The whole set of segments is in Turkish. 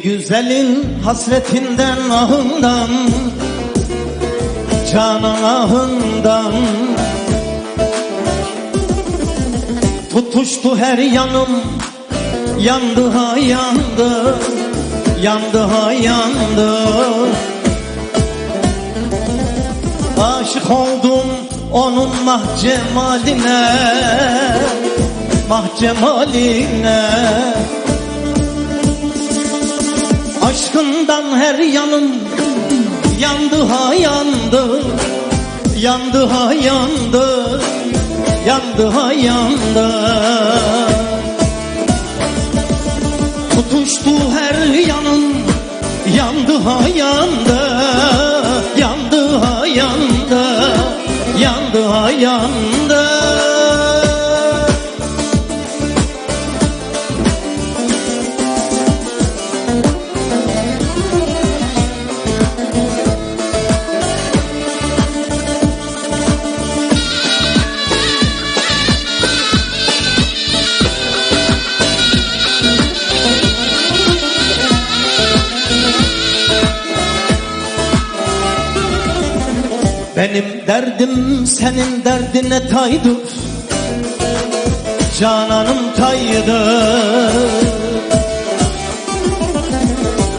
Güzelin hasretinden ahından Canan ahından. Tutuştu her yanım Yandı ha yandı Yandı ha yandı. Aşık oldum onun mahcemaline Mahcemaline Aşkından her yanım yandı ha yandı Yandı ha yandı Yandı ha yandı. Tutuştu her yanım yandı ha yandı Yandı ha yandı Yandı ha yandı Benim derdim senin derdine taydır Cananım taydır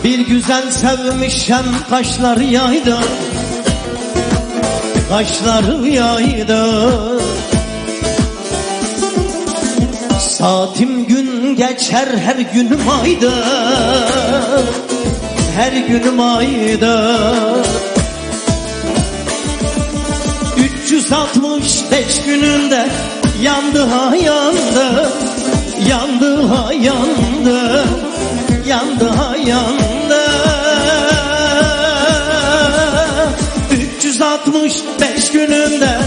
Bir güzel sevmişem kaşları yaydı. Kaşları yaydı. Saatim gün geçer her günüm aydı. Her günüm aydı 365 gününde yandı ha yandı Yandı ha yandı Yandı ha yandı 365 gününde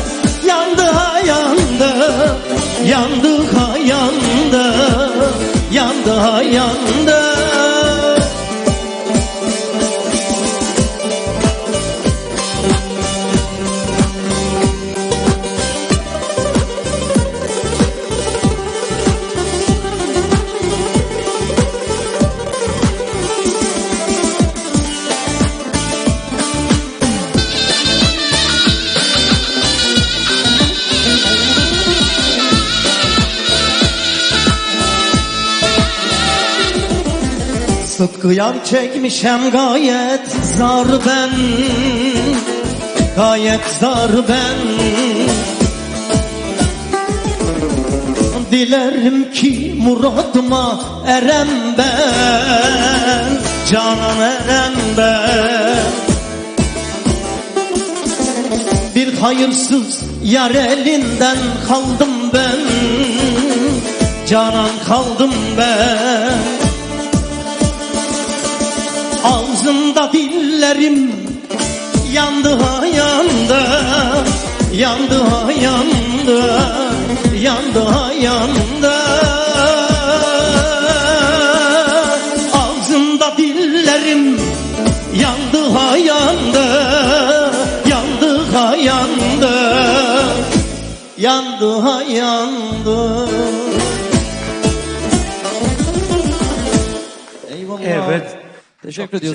yandı ha yandı Yandı ha Sıtkı yar çekmişem gayet zar ben. Gayet zar ben. Dilerim ki muradıma erem ben. Canan erem ben. Bir hayırsız yar elinden kaldım ben. Canan kaldım ben Ağzımda dillerim yandı ha yandı Yandı ha yandı Yandı ha yandı Ağzımda dillerim yandı ha yandı Yandı ha yandı Yandı ha yandı Eyvallah Evet. Teşekkür ediyoruz.